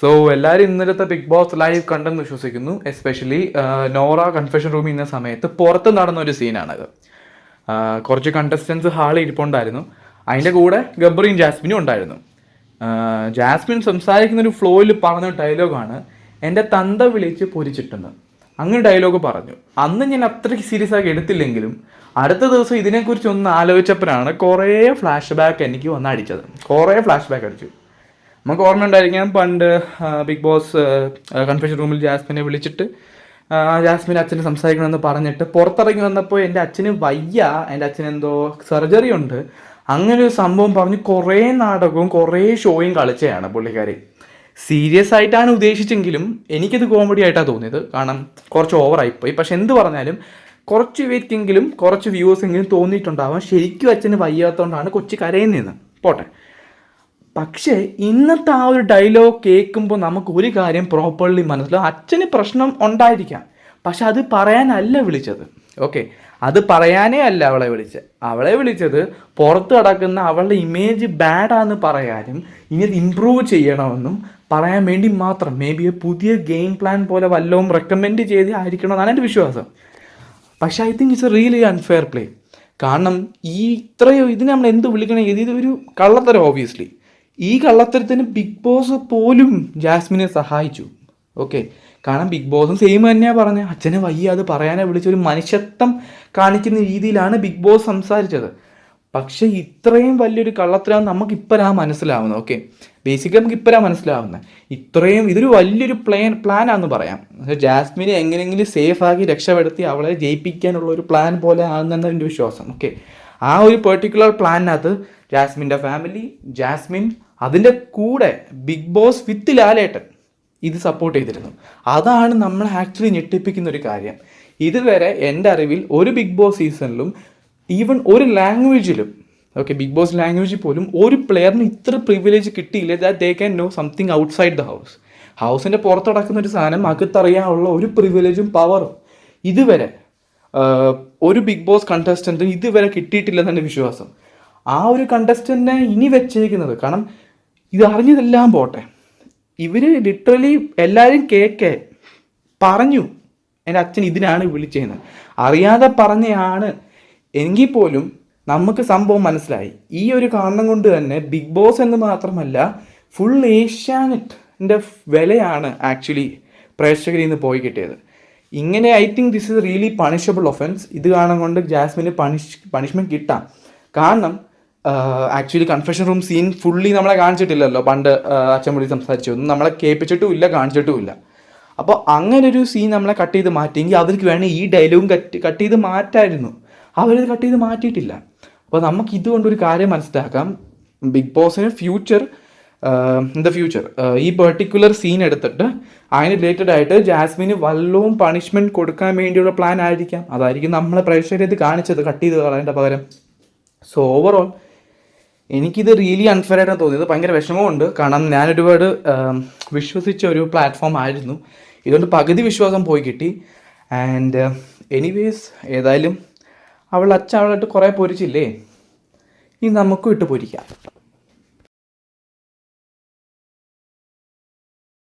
So എല്ലാവരും ഇന്നലത്തെ big boss live കണ്ടെന്ന് വിശ്വസിക്കുന്നു. എസ്പെഷ്യലി നോറ കൺഫെഷൻ റൂമിൽ ഇന്ന സമയത്ത് പുറത്ത് നടന്ന ഒരു സീനാണത്. കുറച്ച് കണ്ടസ്റ്റൻസ് ഹാളിൽ ഇരിപ്പുണ്ടായിരുന്നു. അതിന്റെ കൂടെ ഗബ്രിയും ജാസ്മിനും ഉണ്ടായിരുന്നു. ജാസ്മിൻ സംസാരിക്കുന്ന ഒരു ഫ്ലോയിൽ പറഞ്ഞ ഡയലോഗാണ് എന്റെ തന്ത വിളിച്ച് പൊരിച്ചിട്ടെന്ന്. അങ്ങനെ ഡയലോഗ് പറഞ്ഞു. അന്ന് ഞാൻ അത്രയ്ക്ക് സീരിയസ് ആക്കി എടുത്തില്ലെങ്കിലും അടുത്ത ദിവസം ഇതിനെക്കുറിച്ച് ഒന്ന് ആലോചിച്ചപ്പോഴാണ് കുറേ ഫ്ലാഷ് ബാക്ക് എനിക്ക് വന്ന് അടിച്ചത്. കുറേ ഫ്ലാഷ് ബാക്ക് അടിച്ചു. നമുക്ക് ഓർമ്മ ഉണ്ടായിരിക്കാം പണ്ട് ബിഗ് ബോസ് കൺഫ്യൂഷൻ റൂമിൽ ജാസ്മിനെ വിളിച്ചിട്ട് ജാസ്മിൻ അച്ഛന് സംസാരിക്കണമെന്ന് പറഞ്ഞിട്ട് പുറത്തിറങ്ങി വന്നപ്പോൾ എന്റെ അച്ഛന് വയ്യ. എന്റെ അച്ഛന് എന്തോ സർജറി ഉണ്ട്. അങ്ങനെ ഒരു സംഭവം പറഞ്ഞ് കുറേ നാടകവും കുറേ ഷോയും കളിച്ചതാണ് പുള്ളിക്കാരി. സീരിയസ് ആയിട്ടാണ് ഉദ്ദേശിച്ചെങ്കിലും എനിക്കത് കോമഡി ആയിട്ടാണ് തോന്നിയത്. കാരണം കുറച്ച് ഓവറായിപ്പോയി പക്ഷെ എന്ത് പറഞ്ഞാലും കുറച്ച് പേർക്കെങ്കിലും കുറച്ച് വ്യൂവേഴ്സ് എങ്കിലും തോന്നിയിട്ടുണ്ടാവാം. ശരിക്കും അച്ഛന് വയ്യാത്തതുകൊണ്ടാണ് കൊച്ചു കരയുന്നതെന്ന്. പോട്ടെ. പക്ഷേ ഇന്നത്തെ ആ ഒരു ഡയലോഗ് കേൾക്കുമ്പോൾ നമുക്ക് ഒരു കാര്യം പ്രോപ്പർലി മനസ്സിലാവും. അച്ഛന് പ്രശ്നം ഉണ്ടായിരിക്കാം. പക്ഷെ അത് പറയാനല്ല വിളിച്ചത്. ഓക്കെ അത് പറയാനേ അല്ല അവളെ വിളിച്ചത്. അവളെ വിളിച്ചത് പുറത്ത് കിടക്കുന്ന അവളുടെ ഇമേജ് ബാഡാന്ന് പറയാനും ഇനി അത് ഇമ്പ്രൂവ് ചെയ്യണമെന്നും പറയാൻ വേണ്ടി മാത്രം. മേ ബി പുതിയ ഗെയിം പ്ലാൻ പോലെ വല്ലതും റെക്കമെൻഡ് ചെയ്ത് ആയിരിക്കണമെന്നാണ് എന്റെ വിശ്വാസം. പക്ഷെ I think it's a really unfair play കാരണം ഈ ഇത്രയോ ഇതിനെ നമ്മൾ എന്ത് വിളിക്കണേ? ഇത് ഒരു കള്ളത്തരം ഓബിയസ്ലി ഈ കള്ളത്തരത്തിന് ബിഗ് ബോസ് പോലും ജാസ്മിനെ സഹായിച്ചു. ഓക്കെ കാരണം ബിഗ് ബോസും സെയിം തന്നെയാണ് പറഞ്ഞത് അച്ഛനെ വയ്യ അത് പറയാനെ വിളിച്ചൊരു മനുഷ്യത്വം കാണിക്കുന്ന രീതിയിലാണ് ബിഗ് ബോസ് സംസാരിച്ചത്. പക്ഷെ ഇത്രയും വലിയൊരു കള്ളത്തരം നമുക്ക് ഇപ്പോഴാണ് മനസ്സിലാവുന്നത്. ഓക്കെ ബേസിക്കലി നമുക്ക് ഇപ്പോഴാണ് മനസ്സിലാവുന്നത്. ഇത്രയും ഇതൊരു വലിയൊരു പ്ലാൻ പ്ലാനാന്ന് പറയാം. ജാസ്മിനെ എങ്ങനെയെങ്കിലും സേഫ് ആക്കി രക്ഷപ്പെടുത്തി അവളെ ജയിപ്പിക്കാനുള്ള ഒരു പ്ലാൻ പോലെ ആണെന്നാണ് എന്റെ വിശ്വാസം. ഓക്കെ ആ ഒരു പെർട്ടിക്കുലർ പ്ലാനിനകത്ത് ജാസ്മിന്റെ ഫാമിലി ജാസ്മിൻ അതിന്റെ കൂടെ ബിഗ് ബോസ് വിത്ത് ലാലേട്ടൻ ഇത് സപ്പോർട്ട് ചെയ്തിരുന്നു. അതാണ് നമ്മൾ ആക്ച്വലി ഞെട്ടിപ്പിക്കുന്ന ഒരു കാര്യം. ഇതുവരെ എന്റെ അറിവിൽ ഒരു ബിഗ് ബോസ് സീസണിലും ഈവൻ ഒരു ലാംഗ്വേജിലും ഓക്കെ ബിഗ് ബോസ് ലാംഗ്വേജിൽ പോലും ഒരു പ്ലെയറിന് ഇത്ര പ്രിവിലേജ് കിട്ടിയില്ല that they can know something outside the house ഹൗസിന്റെ പുറത്തടക്കുന്ന ഒരു സാധനം അകത്തറിയാനുള്ള ഒരു പ്രിവിലേജും പവറും ഇതുവരെ ഒരു ബിഗ് ബോസ് കണ്ടസ്റ്റന്റും ഇതുവരെ കിട്ടിയിട്ടില്ലെന്നാണ് വിശ്വാസം. ആ ഒരു കണ്ടസ്റ്റന്റിനെ ഇനി വെച്ചേക്കുന്നത്. കാരണം ഇത് അറിഞ്ഞതെല്ലാം പോട്ടെ. ഇവർ ലിറ്ററലി എല്ലാവരും കേക്കെ പറഞ്ഞു. എന്റെ അച്ഛൻ ഇതിനാണ് വിളിച്ചതെന്ന് അറിയാതെ പറഞ്ഞയാണ്. എങ്കിൽ പോലും നമുക്ക് സംഭവം മനസ്സിലായി. ഈ ഒരു കാരണം കൊണ്ട് തന്നെ ബിഗ് ബോസ് എന്ന് മാത്രമല്ല ഫുൾ ഏഷ്യാനെറ്റിന്റെ വിലയാണ് ആക്ച്വലി പ്രേക്ഷകരിൽ നിന്ന് പോയി കിട്ടിയത്. ഇങ്ങനെ I think this is really punishable offence ഇത് കാരണം കൊണ്ട് ജാസ്മിന് പണിഷ് പണിഷ്മെന്റ് കിട്ടാം. കാരണം actually confession room scene fully നമ്മളെ കാണിച്ചിട്ടില്ലല്ലോ. പണ്ട് ആഹ് അച്ഛൻ വിളി സംസാരിച്ചു ഒന്നും നമ്മളെ കേൾപ്പിച്ചിട്ടും ഇല്ല കാണിച്ചിട്ടും ഇല്ല. അപ്പോൾ അങ്ങനെ ഒരു സീൻ നമ്മളെ കട്ട് ചെയ്ത് മാറ്റിയെങ്കിൽ അവർക്ക് വേണേൽ ഈ ഡയലോഗും കട്ട് കട്ട് ചെയ്ത് മാറ്റായിരുന്നു. അവരത് കട്ട് ചെയ്ത് മാറ്റിയിട്ടില്ല. അപ്പോൾ നമുക്ക് ഇതുകൊണ്ടൊരു കാര്യം മനസ്സിലാക്കാം. ബിഗ് ബോസിന് ഫ്യൂച്ചർ ഇൻ ദ ഫ്യൂച്ചർ ഈ പെർട്ടിക്കുലർ സീൻ എടുത്തിട്ട് അതിന് റിലേറ്റഡ് ആയിട്ട് ജാസ്മിന് വല്ലവും പണിഷ്മെന്റ് കൊടുക്കാൻ വേണ്ടിയുള്ള പ്ലാൻ ആയിരിക്കാം. അതായിരിക്കും നമ്മളെ പ്രേക്ഷകരെ ഇത് കാണിച്ചത് കട്ട് ചെയ്ത് കളയേണ്ട പകരം. സോ ഓവറോൾ എനിക്കിത് റിയലി അൺഫെയർ ആയിട്ടാണ് തോന്നിയത്. ഭയങ്കര വിഷമമുണ്ട്. കാരണം ഞാൻ ഒരുപാട് വിശ്വസിച്ച ഒരു പ്ലാറ്റ്ഫോം ആയിരുന്നു. ഇതുകൊണ്ട് പകുതി വിശ്വാസം പോയി കിട്ടി. ആൻഡ് എനിവേസ് ഏതായാലും അവൾ അച്ഛൻ അവളായിട്ട് കുറേ പൊരിച്ചില്ലേ? ഇനി നമുക്കും ഇട്ട് പൊരിക്കാം.